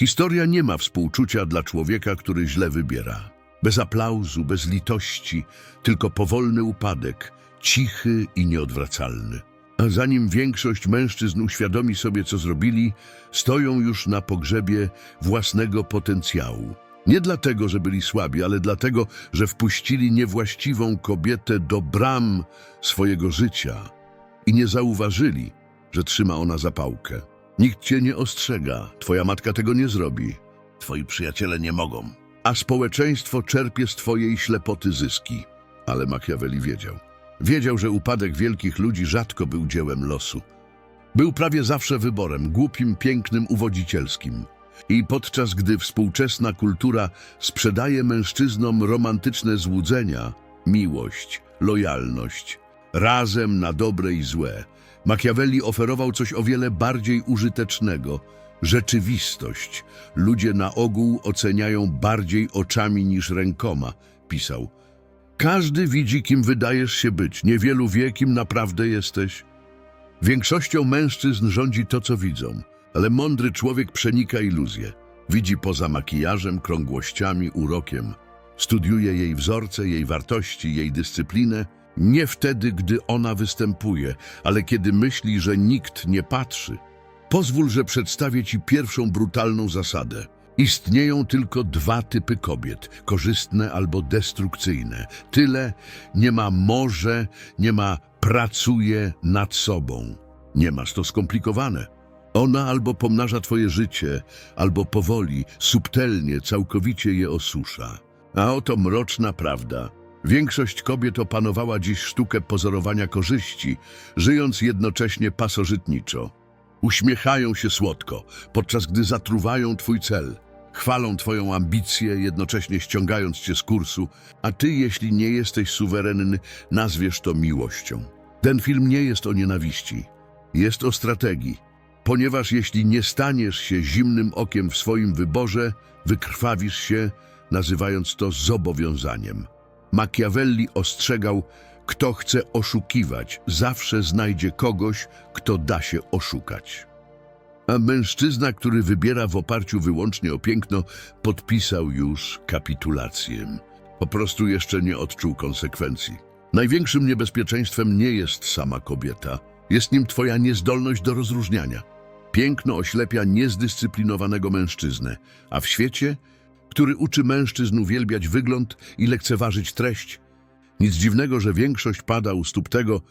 Historia nie ma współczucia dla człowieka, który źle wybiera. Bez aplauzu, bez litości, tylko powolny upadek, cichy i nieodwracalny. A zanim większość mężczyzn uświadomi sobie, co zrobili, stoją już na pogrzebie własnego potencjału. Nie dlatego, że byli słabi, ale dlatego, że wpuścili niewłaściwą kobietę do bram swojego życia i nie zauważyli, że trzyma ona zapałkę. Nikt cię nie ostrzega, twoja matka tego nie zrobi, twoi przyjaciele nie mogą, a społeczeństwo czerpie z twojej ślepoty zyski. Ale Machiavelli wiedział. Wiedział, że upadek wielkich ludzi rzadko był dziełem losu. Był prawie zawsze wyborem, głupim, pięknym, uwodzicielskim. I podczas gdy współczesna kultura sprzedaje mężczyznom romantyczne złudzenia, miłość, lojalność, razem na dobre i złe, Machiavelli oferował coś o wiele bardziej użytecznego rzeczywistość. Ludzie na ogół oceniają bardziej oczami niż rękoma, pisał. Każdy widzi, kim wydajesz się być, niewielu wie, kim naprawdę jesteś. Większością mężczyzn rządzi to, co widzą, ale mądry człowiek przenika iluzję. Widzi poza makijażem, krągłościami, urokiem. Studiuje jej wzorce, jej wartości, jej dyscyplinę, nie wtedy, gdy ona występuje, ale kiedy myśli, że nikt nie patrzy. Pozwól, że przedstawię Ci pierwszą brutalną zasadę. Istnieją tylko dwa typy kobiet, korzystne albo destrukcyjne. Tyle nie ma może, nie ma pracuje nad sobą. Nie masz to skomplikowane. Ona albo pomnaża Twoje życie, albo powoli, subtelnie, całkowicie je osusza. A oto mroczna prawda. Większość kobiet opanowała dziś sztukę pozorowania korzyści, żyjąc jednocześnie pasożytniczo. Uśmiechają się słodko, podczas gdy zatruwają Twój cel. Chwalą Twoją ambicję, jednocześnie ściągając Cię z kursu, a Ty, jeśli nie jesteś suwerenny, nazwiesz to miłością. Ten film nie jest o nienawiści, jest o strategii, ponieważ jeśli nie staniesz się zimnym okiem w swoim wyborze, wykrwawisz się, nazywając to zobowiązaniem. Machiavelli ostrzegał, kto chce oszukiwać, zawsze znajdzie kogoś, kto da się oszukać. A mężczyzna, który wybiera w oparciu wyłącznie o piękno, podpisał już kapitulację. Po prostu jeszcze nie odczuł konsekwencji. Największym niebezpieczeństwem nie jest sama kobieta, jest nim twoja niezdolność do rozróżniania. Piękno oślepia niezdyscyplinowanego mężczyznę, a w świecie, który uczy mężczyzn uwielbiać wygląd i lekceważyć treść, nic dziwnego, że większość pada u stóp tego,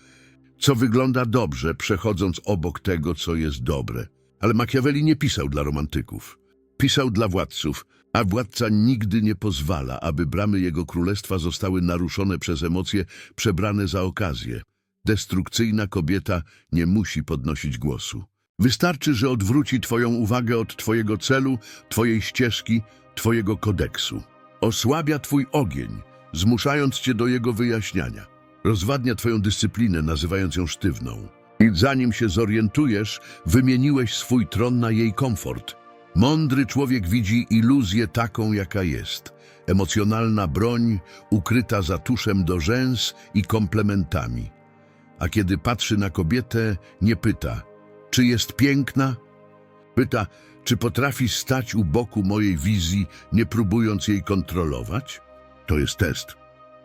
co wygląda dobrze, przechodząc obok tego, co jest dobre. Ale Machiavelli nie pisał dla romantyków. Pisał dla władców, a władca nigdy nie pozwala, aby bramy jego królestwa zostały naruszone przez emocje przebrane za okazję. Destrukcyjna kobieta nie musi podnosić głosu. Wystarczy, że odwróci twoją uwagę od twojego celu, twojej ścieżki, twojego kodeksu. Osłabia twój ogień, zmuszając cię do jego wyjaśniania. Rozwadnia twoją dyscyplinę, nazywając ją sztywną. I zanim się zorientujesz, wymieniłeś swój tron na jej komfort. Mądry człowiek widzi iluzję taką, jaka jest. Emocjonalna broń ukryta za tuszem do rzęs i komplementami. A kiedy patrzy na kobietę, nie pyta, czy jest piękna? Pyta, czy potrafi stać u boku mojej wizji, nie próbując jej kontrolować? To jest test.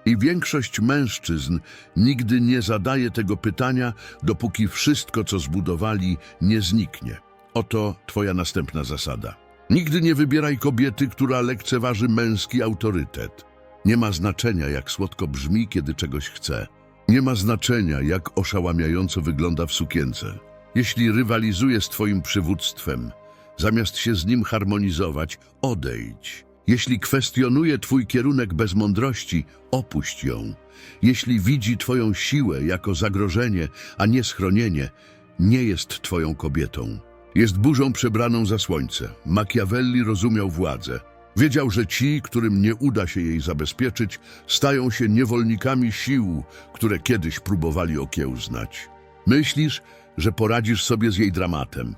I większość mężczyzn nigdy nie zadaje tego pytania, dopóki wszystko, co zbudowali, nie zniknie. Oto twoja następna zasada. Nigdy nie wybieraj kobiety, która lekceważy męski autorytet. Nie ma znaczenia, jak słodko brzmi, kiedy czegoś chce. Nie ma znaczenia, jak oszałamiająco wygląda w sukience. Jeśli rywalizuje z twoim przywództwem, zamiast się z nim harmonizować, odejdź. Jeśli kwestionuje twój kierunek bez mądrości, opuść ją. Jeśli widzi twoją siłę jako zagrożenie, a nie schronienie, nie jest twoją kobietą. Jest burzą przebraną za słońce. Machiavelli rozumiał władzę. Wiedział, że ci, którym nie uda się jej zabezpieczyć, stają się niewolnikami sił, które kiedyś próbowali okiełznać. Myślisz, że poradzisz sobie z jej dramatem.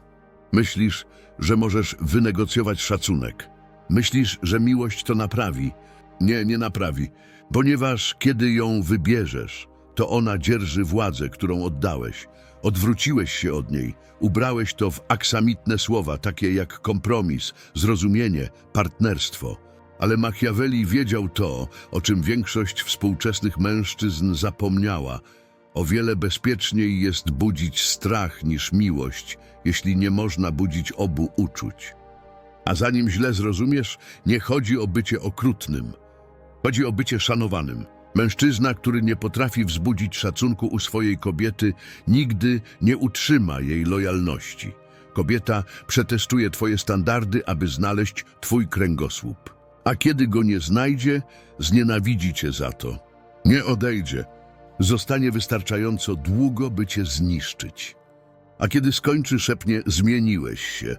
Myślisz, że możesz wynegocjować szacunek. Myślisz, że miłość to naprawi. Nie, nie naprawi, ponieważ kiedy ją wybierzesz, to ona dzierży władzę, którą oddałeś. Odwróciłeś się od niej, ubrałeś to w aksamitne słowa, takie jak kompromis, zrozumienie, partnerstwo. Ale Machiavelli wiedział to, o czym większość współczesnych mężczyzn zapomniała. O wiele bezpieczniej jest budzić strach niż miłość, jeśli nie można budzić obu uczuć. A zanim źle zrozumiesz, nie chodzi o bycie okrutnym. Chodzi o bycie szanowanym. Mężczyzna, który nie potrafi wzbudzić szacunku u swojej kobiety, nigdy nie utrzyma jej lojalności. Kobieta przetestuje twoje standardy, aby znaleźć twój kręgosłup. A kiedy go nie znajdzie, znienawidzi cię za to. Nie odejdzie. Zostanie wystarczająco długo, by cię zniszczyć. A kiedy skończy, szepnie, zmieniłeś się.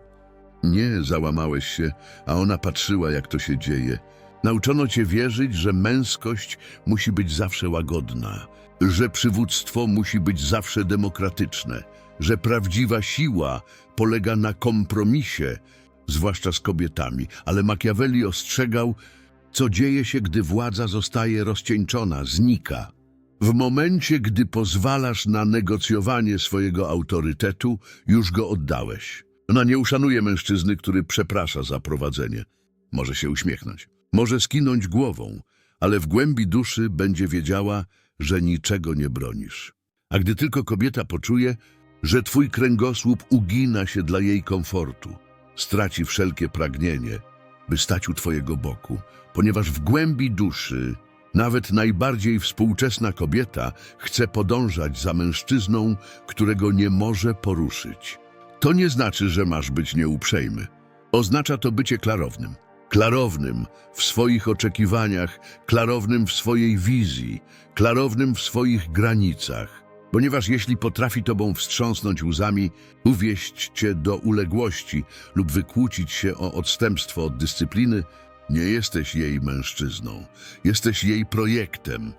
Nie, załamałeś się, a ona patrzyła, jak to się dzieje. Nauczono cię wierzyć, że męskość musi być zawsze łagodna, że przywództwo musi być zawsze demokratyczne, że prawdziwa siła polega na kompromisie, zwłaszcza z kobietami. Ale Machiavelli ostrzegał, co dzieje się, gdy władza zostaje rozcieńczona, znika. W momencie, gdy pozwalasz na negocjowanie swojego autorytetu, już go oddałeś. Ona nie uszanuje mężczyzny, który przeprasza za prowadzenie. Może się uśmiechnąć, może skinąć głową, ale w głębi duszy będzie wiedziała, że niczego nie bronisz. A gdy tylko kobieta poczuje, że twój kręgosłup ugina się dla jej komfortu, straci wszelkie pragnienie, by stać u twojego boku, ponieważ w głębi duszy nawet najbardziej współczesna kobieta chce podążać za mężczyzną, którego nie może poruszyć. To nie znaczy, że masz być nieuprzejmy. Oznacza to bycie klarownym. Klarownym w swoich oczekiwaniach, klarownym w swojej wizji, klarownym w swoich granicach. Ponieważ jeśli potrafi tobą wstrząsnąć łzami, uwieść cię do uległości lub wykłócić się o odstępstwo od dyscypliny, nie jesteś jej mężczyzną. Jesteś jej projektem,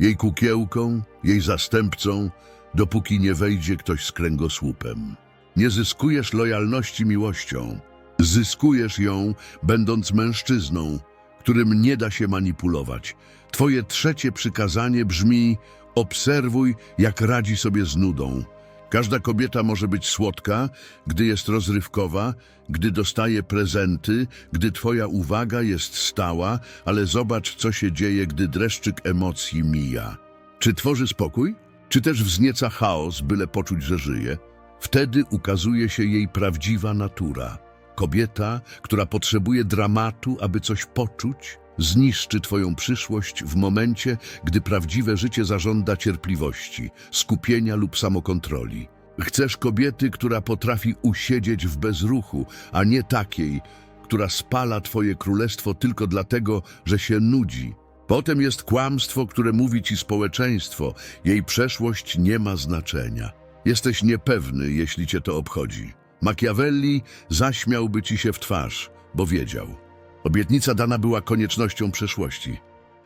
jej kukiełką, jej zastępcą, dopóki nie wejdzie ktoś z kręgosłupem. Nie zyskujesz lojalności miłością. Zyskujesz ją, będąc mężczyzną, którym nie da się manipulować. Twoje trzecie przykazanie brzmi: obserwuj, jak radzi sobie z nudą. Każda kobieta może być słodka, gdy jest rozrywkowa, gdy dostaje prezenty, gdy twoja uwaga jest stała, ale zobacz, co się dzieje, gdy dreszczyk emocji mija. Czy tworzy spokój? Czy też wznieca chaos, byle poczuć, że żyje? Wtedy ukazuje się jej prawdziwa natura. Kobieta, która potrzebuje dramatu, aby coś poczuć, zniszczy twoją przyszłość w momencie, gdy prawdziwe życie zażąda cierpliwości, skupienia lub samokontroli. Chcesz kobiety, która potrafi usiedzieć w bezruchu, a nie takiej, która spala twoje królestwo tylko dlatego, że się nudzi. Potem jest kłamstwo, które mówi ci społeczeństwo, jej przeszłość nie ma znaczenia. Jesteś niepewny, jeśli cię to obchodzi. Machiavelli zaśmiałby ci się w twarz, bo wiedział. Obietnica dana była koniecznością przeszłości.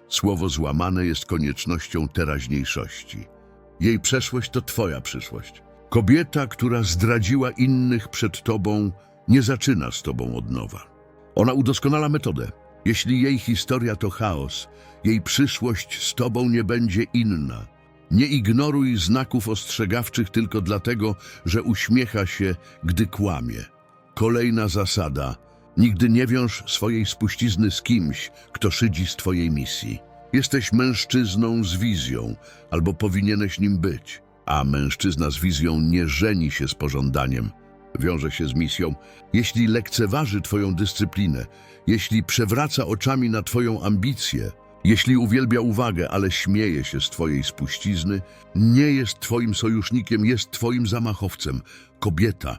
Słowo złamane jest koniecznością teraźniejszości. Jej przeszłość to twoja przyszłość. Kobieta, która zdradziła innych przed tobą, nie zaczyna z tobą od nowa. Ona udoskonala metodę. Jeśli jej historia to chaos, jej przyszłość z tobą nie będzie inna. Nie ignoruj znaków ostrzegawczych tylko dlatego, że uśmiecha się, gdy kłamie. Kolejna zasada. Nigdy nie wiąż swojej spuścizny z kimś, kto szydzi z twojej misji. Jesteś mężczyzną z wizją, albo powinieneś nim być. A mężczyzna z wizją nie żeni się z pożądaniem. Wiąże się z misją. Jeśli lekceważy twoją dyscyplinę, jeśli przewraca oczami na twoją ambicję, jeśli uwielbia uwagę, ale śmieje się z twojej spuścizny, nie jest twoim sojusznikiem, jest twoim zamachowcem. Kobieta,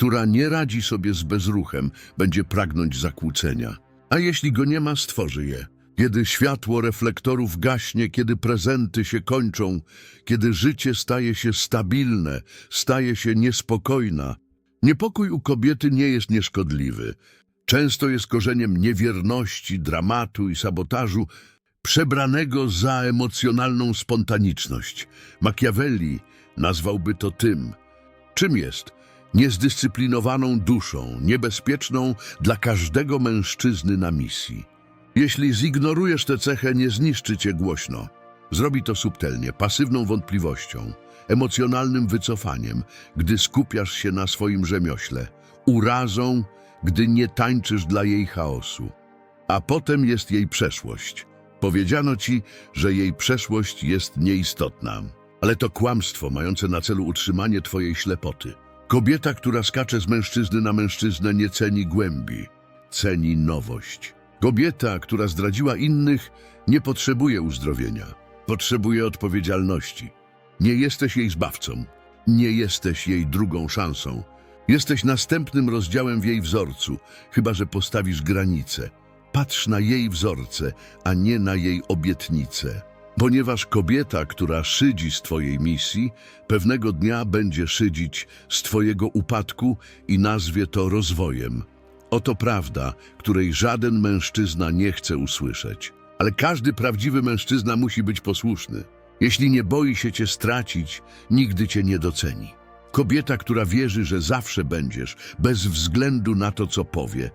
która nie radzi sobie z bezruchem, będzie pragnąć zakłócenia. A jeśli go nie ma, stworzy je. Kiedy światło reflektorów gaśnie, kiedy prezenty się kończą, kiedy życie staje się stabilne, staje się niespokojna. Niepokój u kobiety nie jest nieszkodliwy. Często jest korzeniem niewierności, dramatu i sabotażu, przebranego za emocjonalną spontaniczność. Machiavelli nazwałby to tym. Czym jest? Niezdyscyplinowaną duszą, niebezpieczną dla każdego mężczyzny na misji. Jeśli zignorujesz tę cechę, nie zniszczy cię głośno. Zrobi to subtelnie, pasywną wątpliwością, emocjonalnym wycofaniem, gdy skupiasz się na swoim rzemiośle, urazą, gdy nie tańczysz dla jej chaosu. A potem jest jej przeszłość. Powiedziano ci, że jej przeszłość jest nieistotna, ale to kłamstwo mające na celu utrzymanie twojej ślepoty. Kobieta, która skacze z mężczyzny na mężczyznę, nie ceni głębi, ceni nowość. Kobieta, która zdradziła innych, nie potrzebuje uzdrowienia, potrzebuje odpowiedzialności. Nie jesteś jej zbawcą, nie jesteś jej drugą szansą. Jesteś następnym rozdziałem w jej wzorcu, chyba że postawisz granice. Patrz na jej wzorce, a nie na jej obietnice. Ponieważ kobieta, która szydzi z Twojej misji, pewnego dnia będzie szydzić z Twojego upadku i nazwie to rozwojem. Oto prawda, której żaden mężczyzna nie chce usłyszeć. Ale każdy prawdziwy mężczyzna musi być posłuszny. Jeśli nie boi się Cię stracić, nigdy Cię nie doceni. Kobieta, która wierzy, że zawsze będziesz, bez względu na to, co powie,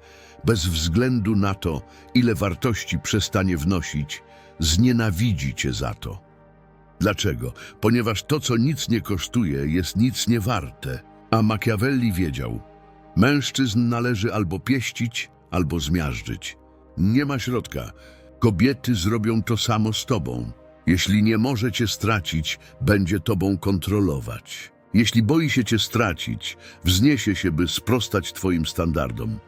bez względu na to, ile wartości przestanie wnosić, znienawidzi cię za to. Dlaczego? Ponieważ to, co nic nie kosztuje, jest nic nie warte. A Machiavelli wiedział, mężczyzn należy albo pieścić, albo zmiażdżyć. Nie ma środka. Kobiety zrobią to samo z tobą. Jeśli nie może cię stracić, będzie tobą kontrolować. Jeśli boi się cię stracić, wzniesie się, by sprostać twoim standardom.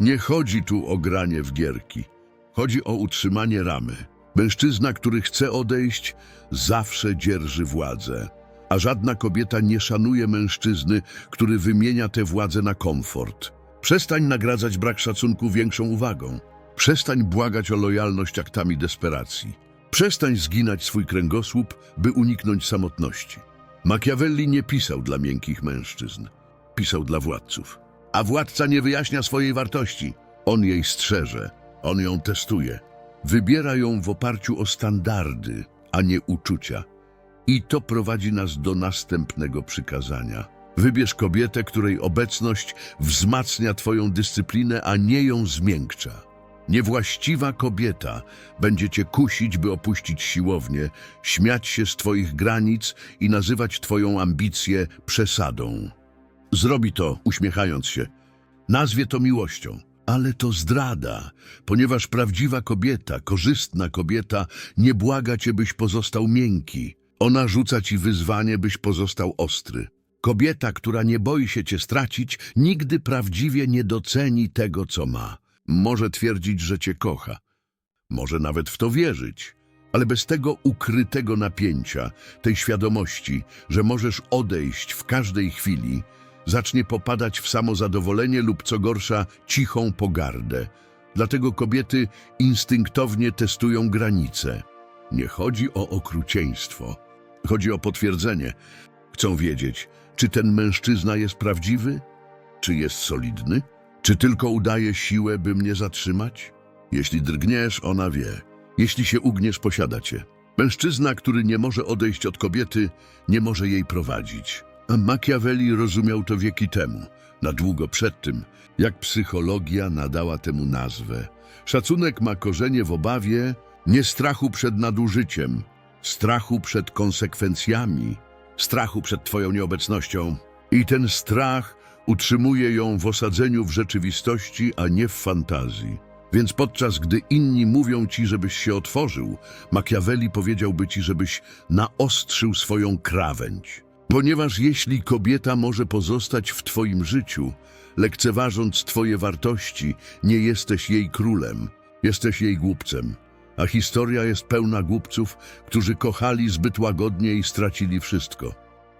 Nie chodzi tu o granie w gierki. Chodzi o utrzymanie ramy. Mężczyzna, który chce odejść, zawsze dzierży władzę. A żadna kobieta nie szanuje mężczyzny, który wymienia tę władzę na komfort. Przestań nagradzać brak szacunku większą uwagą. Przestań błagać o lojalność aktami desperacji. Przestań zginać swój kręgosłup, by uniknąć samotności. Machiavelli nie pisał dla miękkich mężczyzn. Pisał dla władców. A władca nie wyjaśnia swojej wartości. On jej strzeże, on ją testuje. Wybiera ją w oparciu o standardy, a nie uczucia. I to prowadzi nas do następnego przykazania. Wybierz kobietę, której obecność wzmacnia Twoją dyscyplinę, a nie ją zmiękcza. Niewłaściwa kobieta będzie Cię kusić, by opuścić siłownię, śmiać się z Twoich granic i nazywać Twoją ambicję przesadą. Zrobi to, uśmiechając się. Nazwie to miłością, ale to zdrada, ponieważ prawdziwa kobieta, korzystna kobieta, nie błaga cię, byś pozostał miękki. Ona rzuca ci wyzwanie, byś pozostał ostry. Kobieta, która nie boi się cię stracić, nigdy prawdziwie nie doceni tego, co ma. Może twierdzić, że cię kocha. Może nawet w to wierzyć. Ale bez tego ukrytego napięcia, tej świadomości, że możesz odejść w każdej chwili, zacznie popadać w samozadowolenie lub co gorsza cichą pogardę. Dlatego kobiety instynktownie testują granice. Nie chodzi o okrucieństwo, chodzi o potwierdzenie. Chcą wiedzieć, czy ten mężczyzna jest prawdziwy, czy jest solidny, czy tylko udaje siłę, by mnie zatrzymać. Jeśli drgniesz, ona wie. Jeśli się ugniesz, posiada cię. Mężczyzna, który nie może odejść od kobiety, nie może jej prowadzić. A Machiavelli rozumiał to wieki temu, na długo przed tym, jak psychologia nadała temu nazwę. Szacunek ma korzenie w obawie nie strachu przed nadużyciem, strachu przed konsekwencjami, strachu przed Twoją nieobecnością. I ten strach utrzymuje ją w osadzeniu w rzeczywistości, a nie w fantazji. Więc podczas gdy inni mówią ci, żebyś się otworzył, Machiavelli powiedziałby ci, żebyś naostrzył swoją krawędź. Ponieważ jeśli kobieta może pozostać w twoim życiu, lekceważąc twoje wartości, nie jesteś jej królem, jesteś jej głupcem. A historia jest pełna głupców, którzy kochali zbyt łagodnie i stracili wszystko.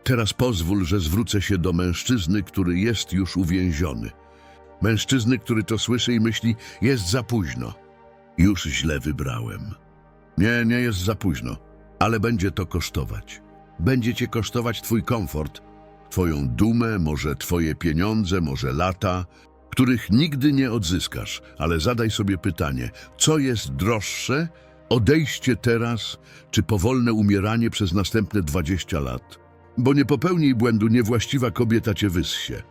Teraz pozwól, że zwrócę się do mężczyzny, który jest już uwięziony. Mężczyzny, który to słyszy i myśli, jest za późno. Już źle wybrałem. Nie, nie jest za późno, ale będzie to kosztować. Będzie cię kosztować twój komfort, twoją dumę, może twoje pieniądze, może lata, których nigdy nie odzyskasz. Ale zadaj sobie pytanie, co jest droższe? Odejście teraz, czy powolne umieranie przez następne 20 lat? Bo nie popełnij błędu, niewłaściwa kobieta cię wyssie.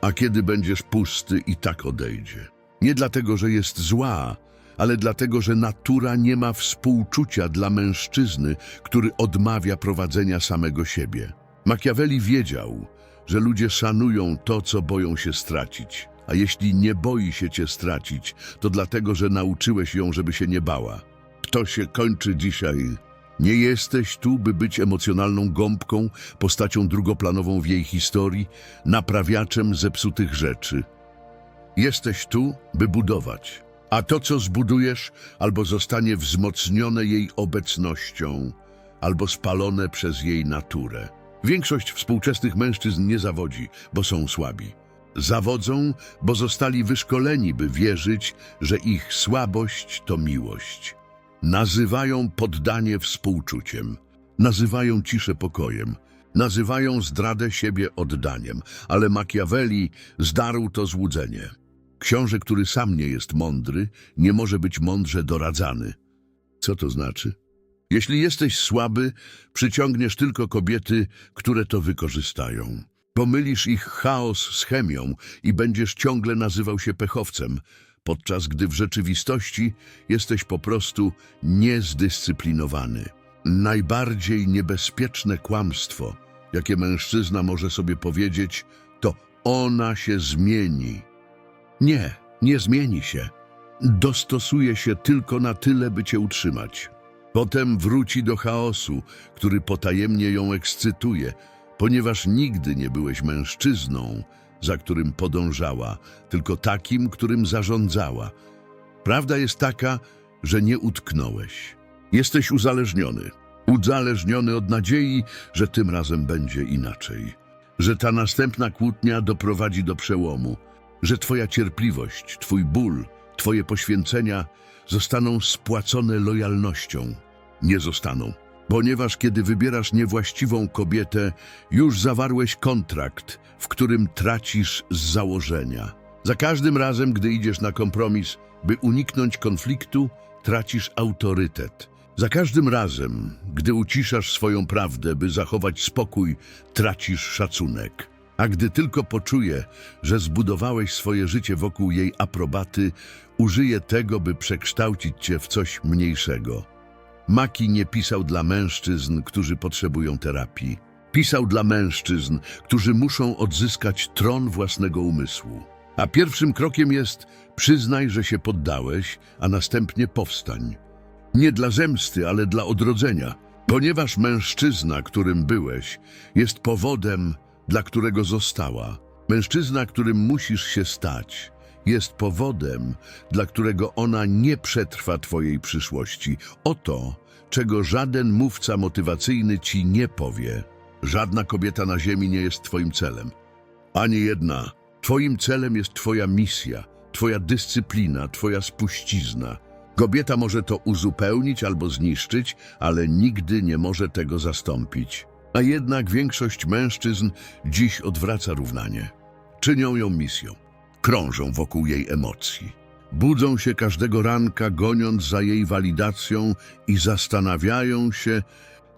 A kiedy będziesz pusty, i tak odejdzie. Nie dlatego, że jest zła, ale dlatego, że natura nie ma współczucia dla mężczyzny, który odmawia prowadzenia samego siebie. Machiavelli wiedział, że ludzie szanują to, co boją się stracić. A jeśli nie boi się cię stracić, to dlatego, że nauczyłeś ją, żeby się nie bała. To się kończy dzisiaj. Nie jesteś tu, by być emocjonalną gąbką, postacią drugoplanową w jej historii, naprawiaczem zepsutych rzeczy. Jesteś tu, by budować. A to, co zbudujesz, albo zostanie wzmocnione jej obecnością, albo spalone przez jej naturę. Większość współczesnych mężczyzn nie zawodzi, bo są słabi. Zawodzą, bo zostali wyszkoleni, by wierzyć, że ich słabość to miłość. Nazywają poddanie współczuciem, nazywają ciszę pokojem, nazywają zdradę siebie oddaniem, ale Machiavelli zdarł to złudzenie. Książę, który sam nie jest mądry, nie może być mądrze doradzany. Co to znaczy? Jeśli jesteś słaby, przyciągniesz tylko kobiety, które to wykorzystają. Pomylisz ich chaos z chemią i będziesz ciągle nazywał się pechowcem, podczas gdy w rzeczywistości jesteś po prostu niezdyscyplinowany. Najbardziej niebezpieczne kłamstwo, jakie mężczyzna może sobie powiedzieć, to ona się zmieni. Nie, nie zmieni się. Dostosuje się tylko na tyle, by cię utrzymać. Potem wróci do chaosu, który potajemnie ją ekscytuje, ponieważ nigdy nie byłeś mężczyzną, za którym podążała, tylko takim, którym zarządzała. Prawda jest taka, że nie utknąłeś. Jesteś uzależniony. Uzależniony od nadziei, że tym razem będzie inaczej. Że ta następna kłótnia doprowadzi do przełomu. Że twoja cierpliwość, twój ból, twoje poświęcenia zostaną spłacone lojalnością. Nie zostaną. Ponieważ kiedy wybierasz niewłaściwą kobietę, już zawarłeś kontrakt, w którym tracisz z założenia. Za każdym razem, gdy idziesz na kompromis, by uniknąć konfliktu, tracisz autorytet. Za każdym razem, gdy uciszasz swoją prawdę, by zachować spokój, tracisz szacunek. A gdy tylko poczuje, że zbudowałeś swoje życie wokół jej aprobaty, użyje tego, by przekształcić cię w coś mniejszego. Maki nie pisał dla mężczyzn, którzy potrzebują terapii. Pisał dla mężczyzn, którzy muszą odzyskać tron własnego umysłu. A pierwszym krokiem jest przyznaj, że się poddałeś, a następnie powstań. Nie dla zemsty, ale dla odrodzenia, ponieważ mężczyzna, którym byłeś, jest powodem, dla którego została. Mężczyzna, którym musisz się stać, jest powodem, dla którego ona nie przetrwa Twojej przyszłości. Oto, czego żaden mówca motywacyjny Ci nie powie. Żadna kobieta na ziemi nie jest Twoim celem. Ani jedna. Twoim celem jest Twoja misja, Twoja dyscyplina, Twoja spuścizna. Kobieta może to uzupełnić albo zniszczyć, ale nigdy nie może tego zastąpić. A jednak większość mężczyzn dziś odwraca równanie. Czynią ją misją. Krążą wokół jej emocji. Budzą się każdego ranka, goniąc za jej walidacją i zastanawiają się,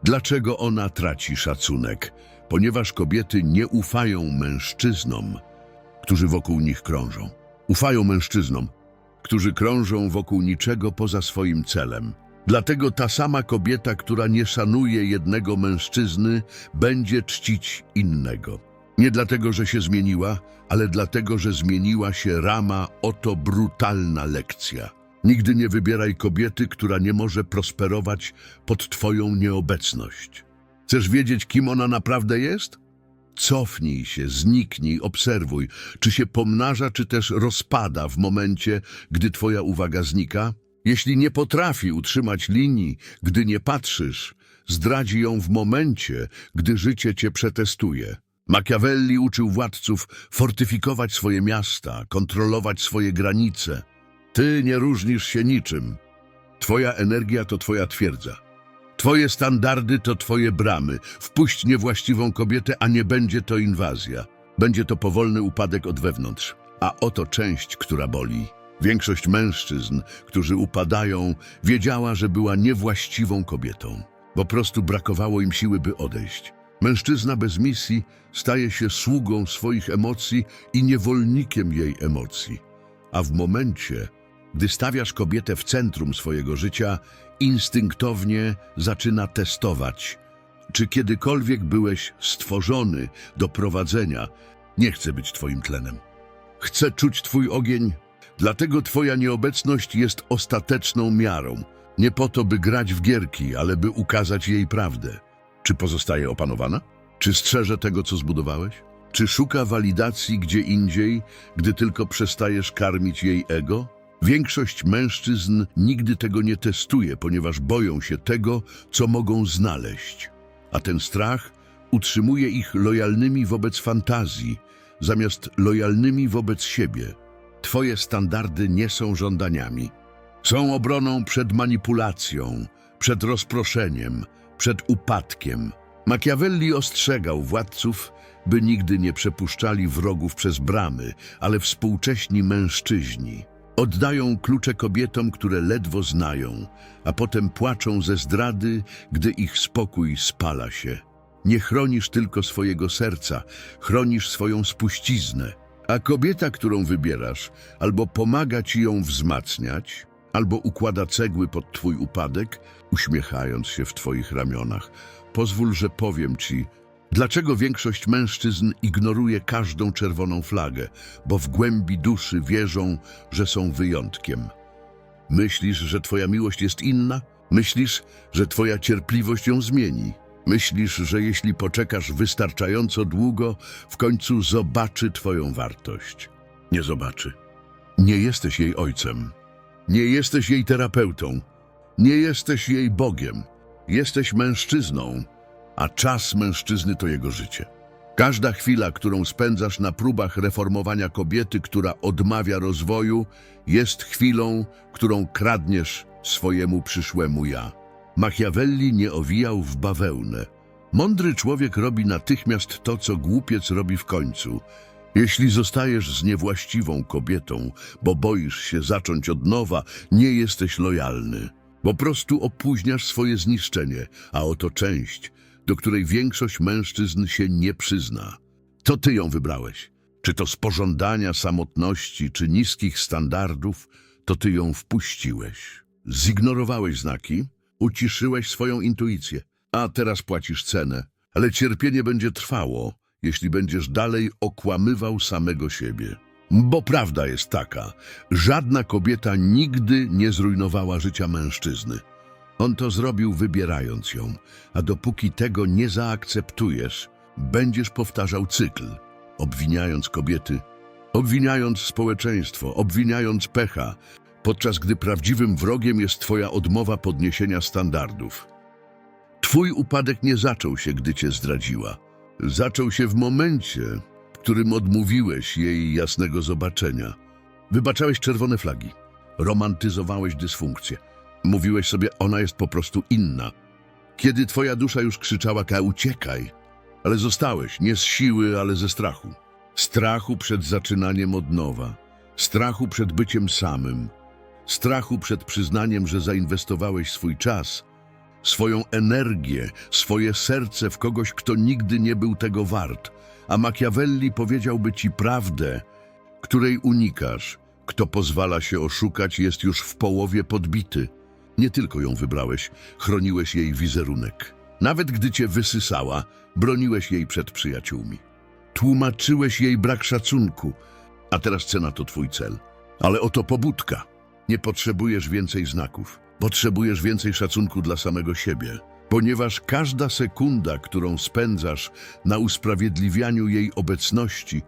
dlaczego ona traci szacunek, ponieważ kobiety nie ufają mężczyznom, którzy wokół nich krążą. Ufają mężczyznom, którzy krążą wokół niczego poza swoim celem. Dlatego ta sama kobieta, która nie szanuje jednego mężczyzny, będzie czcić innego. Nie dlatego, że się zmieniła, ale dlatego, że zmieniła się rama, oto brutalna lekcja. Nigdy nie wybieraj kobiety, która nie może prosperować pod Twoją nieobecność. Chcesz wiedzieć, kim ona naprawdę jest? Cofnij się, zniknij, obserwuj, czy się pomnaża, czy też rozpada w momencie, gdy Twoja uwaga znika. Jeśli nie potrafi utrzymać linii, gdy nie patrzysz, zdradzi ją w momencie, gdy życie Cię przetestuje. Machiavelli uczył władców fortyfikować swoje miasta, kontrolować swoje granice. Ty nie różnisz się niczym. Twoja energia to Twoja twierdza. Twoje standardy to Twoje bramy. Wpuść niewłaściwą kobietę, a nie będzie to inwazja. Będzie to powolny upadek od wewnątrz. A oto część, która boli. Większość mężczyzn, którzy upadają, wiedziała, że była niewłaściwą kobietą. Po prostu brakowało im siły, by odejść. Mężczyzna bez misji staje się sługą swoich emocji i niewolnikiem jej emocji. A w momencie, gdy stawiasz kobietę w centrum swojego życia, instynktownie zaczyna testować, czy kiedykolwiek byłeś stworzony do prowadzenia, nie chcę być twoim tlenem. Chcę czuć twój ogień, dlatego twoja nieobecność jest ostateczną miarą. Nie po to, by grać w gierki, ale by ukazać jej prawdę. Czy pozostaje opanowana? Czy strzeże tego, co zbudowałeś? Czy szuka walidacji gdzie indziej, gdy tylko przestajesz karmić jej ego? Większość mężczyzn nigdy tego nie testuje, ponieważ boją się tego, co mogą znaleźć. A ten strach utrzymuje ich lojalnymi wobec fantazji, zamiast lojalnymi wobec siebie. Twoje standardy nie są żądaniami. Są obroną przed manipulacją, przed rozproszeniem, przed upadkiem. Machiavelli ostrzegał władców, by nigdy nie przepuszczali wrogów przez bramy, ale współcześni mężczyźni oddają klucze kobietom, które ledwo znają, a potem płaczą ze zdrady, gdy ich spokój spala się. Nie chronisz tylko swojego serca, chronisz swoją spuściznę. A kobieta, którą wybierasz, albo pomaga ci ją wzmacniać, albo układa cegły pod twój upadek, uśmiechając się w twoich ramionach. Pozwól, że powiem ci, dlaczego większość mężczyzn ignoruje każdą czerwoną flagę, bo w głębi duszy wierzą, że są wyjątkiem. Myślisz, że twoja miłość jest inna? Myślisz, że twoja cierpliwość ją zmieni? Myślisz, że jeśli poczekasz wystarczająco długo, w końcu zobaczy twoją wartość? Nie zobaczy. Nie jesteś jej ojcem. Nie jesteś jej terapeutą. Nie jesteś jej Bogiem. Jesteś mężczyzną, a czas mężczyzny to jego życie. Każda chwila, którą spędzasz na próbach reformowania kobiety, która odmawia rozwoju, jest chwilą, którą kradniesz swojemu przyszłemu ja. Machiavelli nie owijał w bawełnę. Mądry człowiek robi natychmiast to, co głupiec robi w końcu. Jeśli zostajesz z niewłaściwą kobietą, bo boisz się zacząć od nowa, nie jesteś lojalny. Po prostu opóźniasz swoje zniszczenie, a oto część, do której większość mężczyzn się nie przyzna. To ty ją wybrałeś. Czy to z pożądania samotności, czy niskich standardów, to ty ją wpuściłeś. Zignorowałeś znaki, uciszyłeś swoją intuicję, a teraz płacisz cenę. Ale cierpienie będzie trwało, jeśli będziesz dalej okłamywał samego siebie. Bo prawda jest taka, żadna kobieta nigdy nie zrujnowała życia mężczyzny. On to zrobił wybierając ją, a dopóki tego nie zaakceptujesz, będziesz powtarzał cykl, obwiniając kobiety, obwiniając społeczeństwo, obwiniając pecha, podczas gdy prawdziwym wrogiem jest twoja odmowa podniesienia standardów. Twój upadek nie zaczął się, gdy cię zdradziła. Zaczął się w momencie, w którym odmówiłeś jej jasnego zobaczenia. Wybaczałeś czerwone flagi, romantyzowałeś dysfunkcję. Mówiłeś sobie, ona jest po prostu inna. Kiedy twoja dusza już krzyczała, ka uciekaj, ale zostałeś, nie z siły, ale ze strachu. Strachu przed zaczynaniem od nowa, strachu przed byciem samym, strachu przed przyznaniem, że zainwestowałeś swój czas, swoją energię, swoje serce w kogoś, kto nigdy nie był tego wart. A Machiavelli powiedziałby ci prawdę, której unikasz. Kto pozwala się oszukać, jest już w połowie podbity. Nie tylko ją wybrałeś, chroniłeś jej wizerunek. Nawet gdy cię wysysała, broniłeś jej przed przyjaciółmi. Tłumaczyłeś jej brak szacunku, a teraz cena to twój cel. Ale oto pobudka. Nie potrzebujesz więcej znaków. Potrzebujesz więcej szacunku dla samego siebie, ponieważ każda sekunda, którą spędzasz na usprawiedliwianiu jej obecności,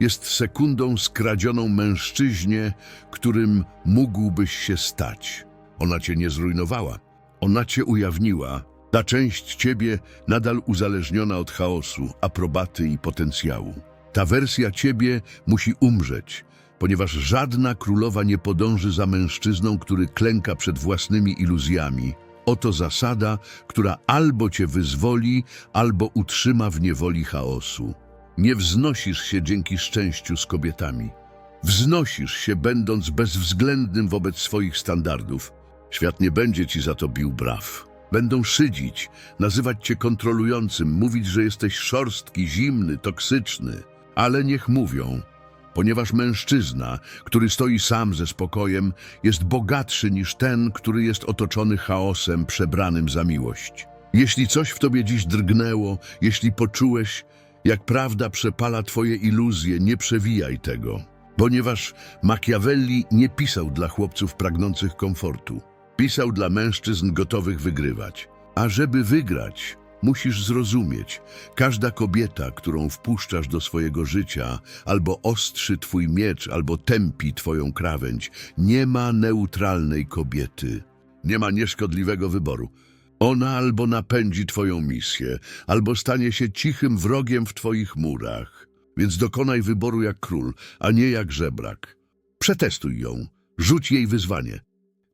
jest sekundą skradzioną mężczyźnie, którym mógłbyś się stać. Ona cię nie zrujnowała, ona cię ujawniła. Ta część ciebie nadal uzależniona od chaosu, aprobaty i potencjału. Ta wersja ciebie musi umrzeć, ponieważ żadna królowa nie podąży za mężczyzną, który klęka przed własnymi iluzjami. Oto zasada, która albo cię wyzwoli, albo utrzyma w niewoli chaosu. Nie wznosisz się dzięki szczęściu z kobietami. Wznosisz się, będąc bezwzględnym wobec swoich standardów. Świat nie będzie ci za to bił braw. Będą szydzić, nazywać cię kontrolującym, mówić, że jesteś szorstki, zimny, toksyczny. Ale niech mówią, ponieważ mężczyzna, który stoi sam ze spokojem, jest bogatszy niż ten, który jest otoczony chaosem przebranym za miłość. Jeśli coś w tobie dziś drgnęło, jeśli poczułeś, jak prawda przepala twoje iluzje, nie przewijaj tego. Ponieważ Machiavelli nie pisał dla chłopców pragnących komfortu. Pisał dla mężczyzn gotowych wygrywać. A żeby wygrać, musisz zrozumieć, każda kobieta, którą wpuszczasz do swojego życia, albo ostrzy twój miecz, albo tępi twoją krawędź, nie ma neutralnej kobiety. Nie ma nieszkodliwego wyboru. Ona albo napędzi twoją misję, albo stanie się cichym wrogiem w twoich murach. Więc dokonaj wyboru jak król, a nie jak żebrak. Przetestuj ją, rzuć jej wyzwanie.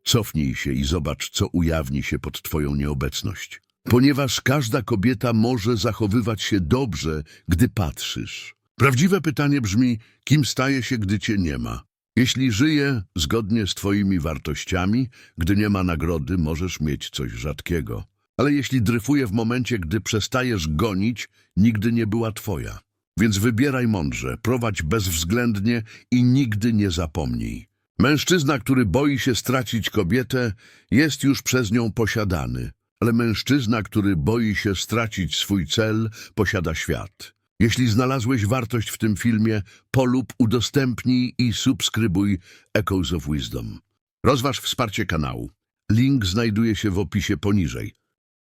Cofnij się i zobacz, co ujawni się pod twoją nieobecność. Ponieważ każda kobieta może zachowywać się dobrze, gdy patrzysz. Prawdziwe pytanie brzmi, kim staje się, gdy cię nie ma? Jeśli żyje zgodnie z twoimi wartościami, gdy nie ma nagrody, możesz mieć coś rzadkiego. Ale jeśli dryfuje w momencie, gdy przestajesz gonić, nigdy nie była twoja. Więc wybieraj mądrze, prowadź bezwzględnie i nigdy nie zapomnij. Mężczyzna, który boi się stracić kobietę, jest już przez nią posiadany. Ale mężczyzna, który boi się stracić swój cel, posiada świat. Jeśli znalazłeś wartość w tym filmie, polub, udostępnij i subskrybuj Echoes of Wisdom. Rozważ wsparcie kanału. Link znajduje się w opisie poniżej.